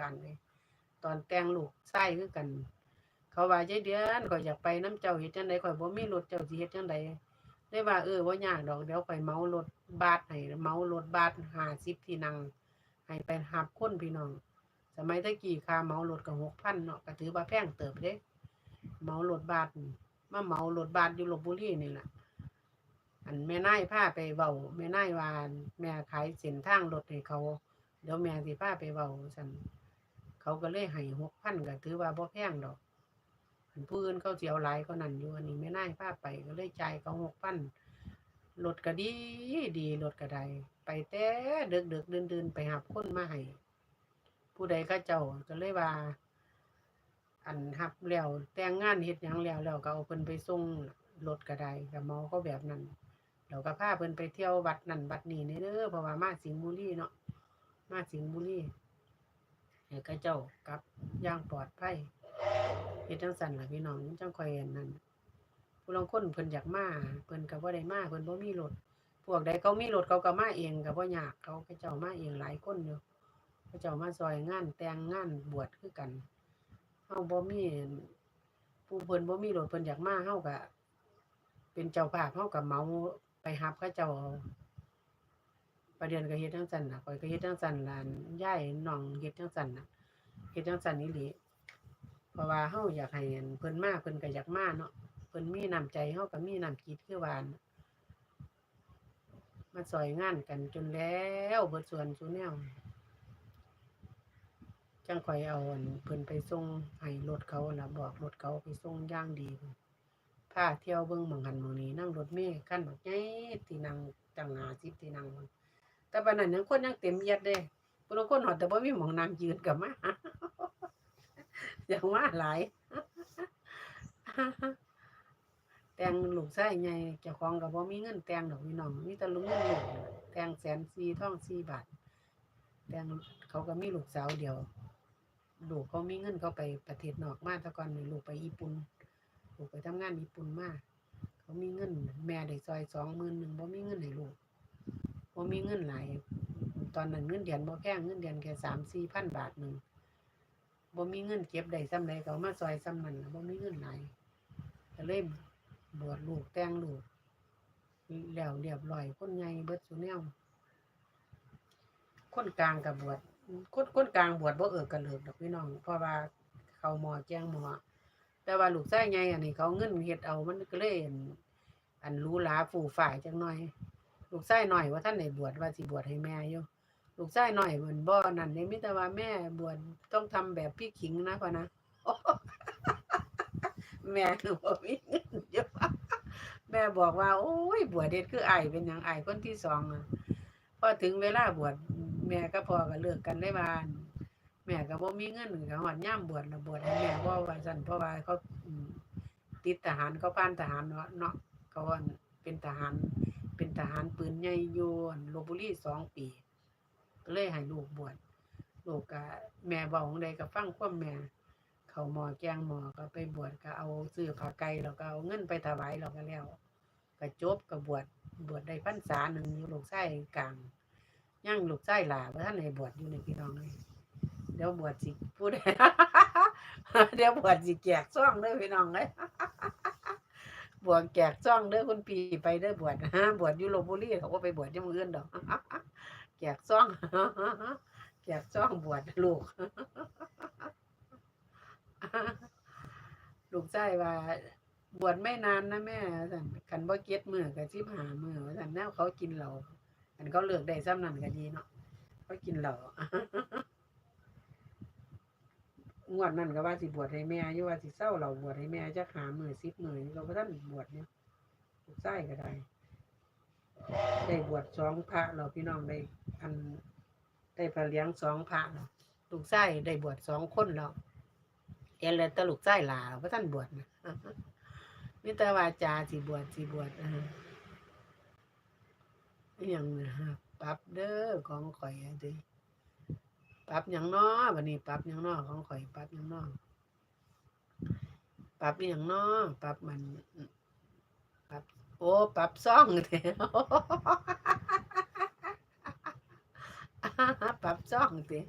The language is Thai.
บ้านเลย ตอนแต่งลูกไส้คือกัน เขาว่าใจเดือนข่อยอยากไปน้ำเจ้าเฮ็ดจังไดข่อยบ่มีรถเจ้าสิเฮ็ดจังไดได้ว่าเออบ่ายากดอกเดี๋ยวข่อยเมารถบัสให้เมารถบัส50ที่นั่งให้ไปรับคนพี่น้อง สมัยตะกี้ค่าเมารถก็6,000เนาะก็ถือว่าแพงเติบเด้เมารถบัสนี่มาเมารถบัสอยู่ลพบุรีนี่แหละอันแม่นายพาไปเว้าแม่นายว่าแม่ขายเส้นทางรถให้เขา เดี๋ยวแม่สิพาไปเว้าซั่น เขาก็เลยให้6,000ก็ถือว่าบ่แพงดอกอันผู้อื่นเขาเสิเอาหลายก็นั่นอยู่อันนี้แม่น่ายพาไปก็เลยจ่ายเขา6,000รถก็ดีดีรถก็ได้ไปแต่เดึกๆดื่นๆไปหาคนมาให้ผู้ใดเขาเจ้าก็เลยว่า อันรับแล้วแต่งงานเฮ็ดยังแล้วแล้วก็เอาเพิ่นไปส่งรถก็ได้ก็เมาเขาแบบนั้นแล้วก็พาเพิ่นไปเที่ยววัดนั่นวัดนี้นี่เด้อเพราะว่ามาสิงห์บุรีเนาะมาสิงห์บุรี ให้เขาเจ้ากลับย่างปลอดภัยเฮ็ดจังซั่นล่ะพี่น้องจังคอยอันนั้นผู้ลางคนเพิ่นอยากมาเพิ่นก็บ่ได้มาเพิ่นบ่มีรถพวกใดเขามีรถเขาก็มาเองก็บ่ยากเขาเขาเจ้ามาเองหลายคนอยู่เขาเจ้ามาซอยงานแต่งงานบวชคือกันเฮาบ่มีผู้เพิ่นบ่มีรถเพิ่นอยากมาเฮาก็เป็นเจ้าภาพเฮาก็เมาไปรับเขาเจ้าประเด็นก็เฮ็ดจังซั่นน่ะข้อยก็เฮ็ดจังซั่นล่ะยายน้องเฮ็ดจังซั่นน่ะ เฮ็ดจังซั่นอีหลีเพราะว่าเฮาอยากให้อันเพิ่นมาเพิ่นก็อยากมาเนาะเพิ่นมีน้ำใจเฮาก็มีน้ำจิตคือวานมาซอยงานกันจนแล้วเบิดส่วนซุแนวจังข่อยเอาอันเพิ่นไปส่งให้รถเขาล่ะบอกรถเขาไปส่งย่างดีพุ่าเที่ยวเบิ่งหม่องหันหม่องนี้นั่งรถเมล์คันบักใหญ่ที่นั่งตั้ง50ที่นั่งแต่บัดนั้นยังคนยังเต็มเอียดเด้ ผู้ลางคนอดแต่บ่มีหม่องนั่งยืนก็มาอย่างว่าหลายแต่งลูกชายใหญ่เจ้าของก็บ่มีเงินแต่งดอกพี่น้องมีแต่ลูกเงินลูกแต่งแสนสี่ทองสี่บาทแต่งเขาก็มีลูกสาวเดียวลูกเขามีเงินเขาไปประเทศนอกมาแต่ก่อนลูกไปญี่ปุ่นลูกไปทำงานญี่ปุ่นมากเขามีเงิน แม่ได้ซอยสองหมื่นหนึ่งบ่มีเงินให้ลูกบ่มีเงินหลาย ตอนนั้นเงินเดือนบ่แพงเงินเดือนแค่สามสี่พันบาทหนึ่งบ่มีเงินเก็บได้ซ้ำใดเขามาซอยซ้ำนั้นบ่มีเงินไหลายก็เลยบวชลูกแต่งลูกแล้วเรียบร้อยคนใหญ่เบิดสุแนวคนกลางกับบวชคนคนกลางบวชบ่เอิกกันเลิกดอกพี่น้อง เพราะว่าเขาหมอแจ้งหมอแต่ว่าลูกชายใหญ่อันนี้เขาเงินเฮ็ดเอามันก็เลยอันรู้ลาฟู่ฝ่ายจังหน่อย ลูกชายน้อยว่าท่านได้บวชว่าสิบวชให้แม่อยู่ ลูกชายน้อยเหมือนบ่อนั่นนี่มีแต่ว่าแม่บวชต้องทำแบบพี่ขิงนะพ่อนะแม่คือบ่มีเงินเยอะแม่บอกว่า โอ้ยบวชเด็ดคือไอเป็นหยังไอคนที่สองอะพอถึงเวลาบวชแม่ก็พอก็เลิกกันได้บ้าน แม่ก็บ่มีเงินก็ฮอดยามบวชแล้วบวชให้แม่บ่ว่าซั่นเพราะว่าเขาติดทหารเขาผ่านทหารเนาะเนาะเขาเป็นทหาร เป็นทหารปืนใหญ่อยู่อั่นลบุรีสองปี ก็เลยให้ลูกบวชลูกก็แม่เว้าจั่งใดก็ฟังความแม่ เขาหมอแกงหมอก็ไปบวชก็เอาซื้อผ้าไก่แล้วก็เอาเงินไปถวายแล้วก็แล้วก็จบก็บวชบวชได้พรรษาหนึ่งอยู่ลูกชายกลางย่างลูกไส้หลาเพราะท่านในบวชอยู่ในพี่น้องเลยเดี๋ยวบวชสิพูดเดี๋ยวบวชสิแจกซ่องเด้อพี่น้องเลยบวชแจกซ่องเด้อคุณปีไปเด้อบวชฮะบวชอยู่ลพบุรีเขาก็ไปบวชที่เมืองอื่นดอก แจกซ่องแจกซ่องบวชลูก ลูกไส้ว่าบวชไม่นานนะแม่สันคันบ่เก็ดมือกับสิบหามือว่าสันแนวเขากินเหล้าอันเขาเลือกได้ซ้ำนั่นก็ดีเนาะเขากินเหล้างวดนั่นก็ว่าสิบวชให้แม่อยู่ว่าสิเศร้าเหล่าบวชให้แม่จะหามือสิบมือเราก็ท่านบวชเนี่ยลูกไส้ก็ได้ ได้บวชสองพระเราพี่น้องได้อันได้พระเลี้ยงสองพระเนาะลูกไส้ได้บวชสองคนแล้วเอเลยตลูกไส้ลาเพราะท่านบวชนะมิตรวาจาสิบวชสิบวชอ่าอหยังนะฮะปรับเด้อของข่อยเดิปรับหยังน้อบัดนี้ปรับหยังน้อของข่อยปรับหยังน้อปรับอีหยังน้อปรับมันปรับ อ้ปรับซ่องเด้ปรับซ่องเด้